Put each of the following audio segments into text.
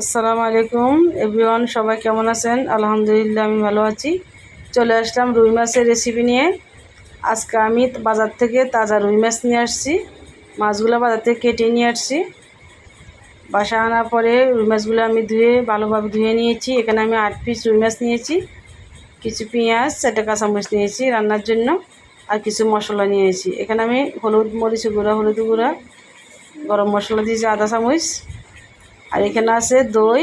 আসসালামু আলাইকুম। এভরিওয়ান, সবাই কেমন আছেন? আলহামদুলিল্লাহ, আমি ভালো আছি। চলে আসলাম রুই মাছের রেসিপি নিয়ে। আজকে আমি বাজার থেকে তাজা রুই মাছ নিয়ে আসছি। মাছগুলো বাজার থেকে কেটে নিয়ে আসছি। বাসা আনার পরে রুই মাছগুলো আমি ধুয়ে, ভালোভাবে ধুয়ে নিয়েছি। এখানে আমি আট পিস রুই মাছ নিয়েছি। কিছু পেঁয়াজ, চারটে কাঁচামরিচ নিয়েছি রান্নার জন্য। আর কিছু মশলা নিয়েছি। এখানে আমি হলুদ মরিচ গুঁড়া, হলুদ গুঁড়া, গরম মশলা দিয়েছি আদা চামচ। আর এখানে আছে দই,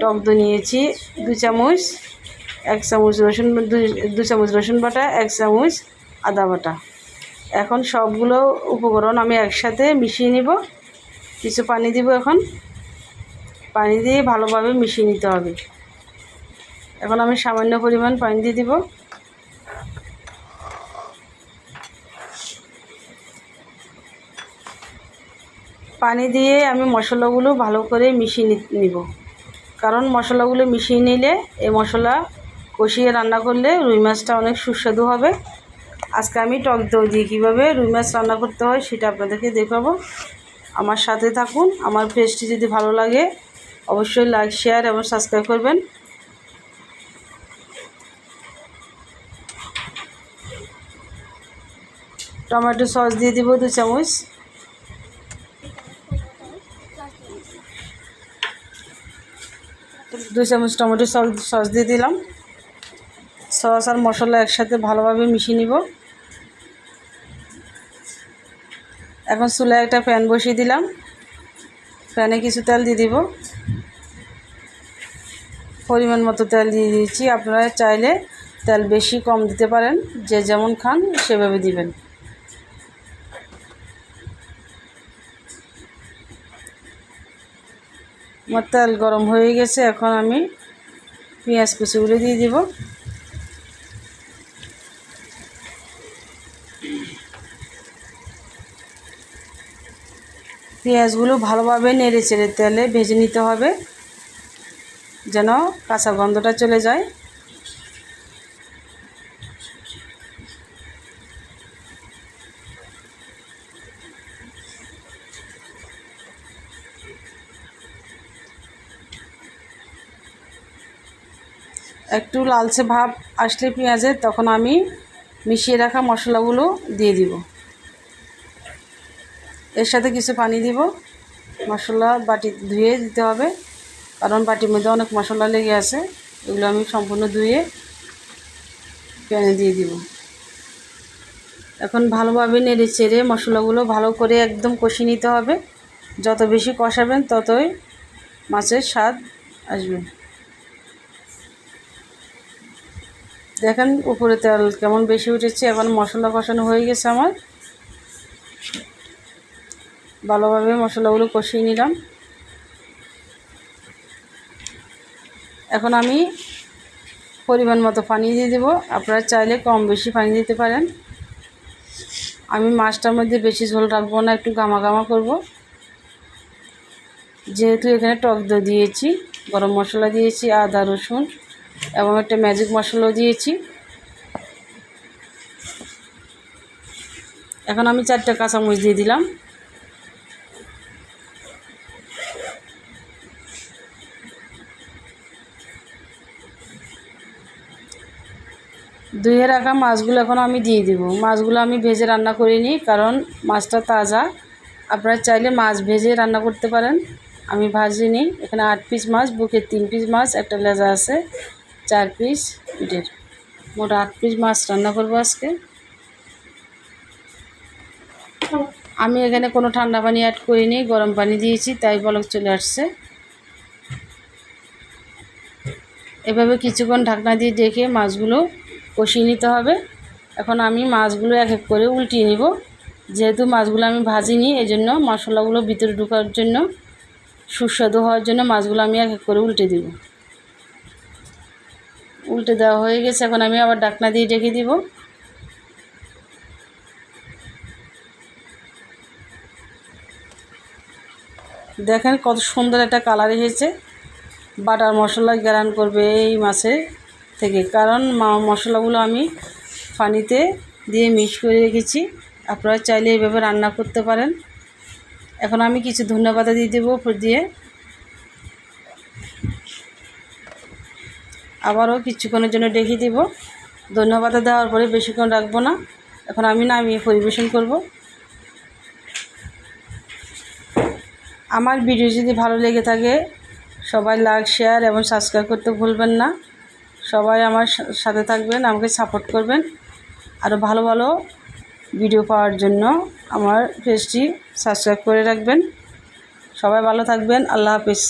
টক দই নিয়েছি, দু চামচ, এক চামচ রসুন, দু চামচ রসুন বাটা, এক চামচ আদা বাটা। এখন সবগুলো উপকরণ আমি একসাথে মিশিয়ে নিব। কিছু পানি দিব এখন। পানি দিয়ে ভালোভাবে মিশিয়ে নিতে হবে। এখন আমি সামান্য পরিমাণ পানি দিয়ে দিব। পানি দিয়ে আমি মশলাগুলো ভালো করে মিশিয়ে নিব। কারণ মশলাগুলো মিশিয়ে নিলে এই মশলা কষিয়ে রান্না করলে রুই মাছটা অনেক সুস্বাদু হবে। আজকে আমি টক দই দিয়ে কীভাবে রুই মাছ রান্না করতে হয় সেটা আপনাদেরকে দেখাবো। আমার সাথে থাকুন, আমার পেজটি যদি ভালো লাগে অবশ্যই লাইক, শেয়ার এবং সাবস্ক্রাইব করবেন। টমেটো সস দিয়ে দিব দু চামচ। দু চামচ টমেটো সস সস দিয়ে দিলাম। সস আর মশলা একসাথে ভালোভাবে মিশিয়ে নিব। এখন চুলায় একটা প্যান বসিয়ে দিলাম। প্যানে কিছু তেল দিয়ে দিব। পরিমাণ মতো তেল দিয়ে দিয়েছি। আপনারা চাইলে তেল বেশি কম দিতে পারেন। যে যেমন খান সেভাবে দিবেন। আমার তেল গরম হয়ে গেছে, এখন আমি পেঁয়াজ কুচিগুলো দিয়ে দিব। পেঁয়াজগুলো ভালোভাবে নেড়ে চেড়ে তেলে ভেজে নিতে হবে, যেন কাঁচা গন্ধটা চলে যায়। একটু লালচে ভাব আসলে পেঁয়াজের, তখন আমি মিশিয়ে রাখা মশলাগুলো দিয়ে দিব। এর সাথে কিছু পানি দিব। মশলা বাটি ধুয়ে দিতে হবে, কারণ বাটির মধ্যে অনেক মশলা লেগে আছে। এগুলো আমি সম্পূর্ণ ধুয়ে প্যানে দিয়ে দিব। এখন ভালোভাবে নেড়ে চেড়ে মশলাগুলো ভালো করে একদম কষিয়ে নিতে হবে। যত বেশি কষাবেন ততই মাছের স্বাদ আসবে। দেখেন উপরে তেল কেমন বেশি উঠেছে এখন মশলা কষানো হয়ে গেছে আমার। ভালোভাবে মশলাগুলো কষিয়ে নিলাম। এখন আমি পরিমাণ মতো পানি দিয়ে দেবো। আপনারা চাইলে কম বেশি পানি দিতে পারেন। আমি মাছটার মধ্যে বেশি ঝোল রাখব না, একটু গামা গামা করব। যেহেতু এখানে টক দই দিয়েছি, গরম মশলা দিয়েছি, আদা রসুন। এবং একটা ম্যাজিক মশলাও দিয়েছি। এখন আমি চারটে কাঁচামরিচ দিয়ে দিলাম। ধুয়ে রাখা মাছগুলো এখন আমি দিয়ে দিব। মাছগুলো আমি ভেজে রান্না করিনি কারণ মাছটা তাজা। আপনারা চাইলে মাছ ভেজে রান্না করতে পারেন। আমি ভাজিনি। এখানে আট পিস মাছ বুকের তিন পিস মাছ, একটা লেজা আছে। চার পিস পিঠের। মোট আট পিস মাছ রান্না করব আজকে। আমি এখানে কোনো ঠান্ডা পানি অ্যাড করিনি, গরম পানি দিয়েছি, তাই বলক চলে আসছে। এভাবে কিছুক্ষণ ঢাকনা দিয়ে দেখে মাছগুলো কষিয়ে নিতে হবে। এখন আমি মাছগুলো এক এক করে উল্টিয়ে নিব। যেহেতু মাছগুলো আমি ভাজিনি এই জন্য মশলাগুলো ভিতরে ঢোকার জন্য সুস্বাদু হওয়ার জন্য মাছগুলো আমি এক এক করে উল্টে দিব। উল্টে দেওয়া হয়ে গেছে, এখন আমি আবার ডাকনা দিয়ে ডেকে দিব। দেখেন কত সুন্দর একটা কালার এসেছে। বাটার মশলা গ্যারান করবে এই মাছে থেকে, কারণ মশলাগুলো আমি পানিতে দিয়ে মিক্স করে রেখেছি। আপনারা চাইলে এইভাবে রান্না করতে পারেন। এখন আমি কিছু ধন্যবাদ দিয়ে দেবো দিয়ে। আবারও কিছুক্ষণের জন্য ডেকে দিব। ধন্যবাদ দেওয়ার পরে বেশিক্ষণ রাখব না। এখন আমি নামিয়ে পরিবেশন করব। আমার ভিডিও যদি ভালো লেগে থাকে, সবাই লাইক শেয়ার এবং সাবস্ক্রাইব করতে ভুলবেন না। সবাই আমার সাথে থাকবেন, আমাকে সাপোর্ট করবেন। আরও ভালো ভালো ভিডিও পাওয়ার জন্য আমার পেজটি সাবস্ক্রাইব করে রাখবেন। সবাই ভালো থাকবেন, আল্লাহ হাফিজ।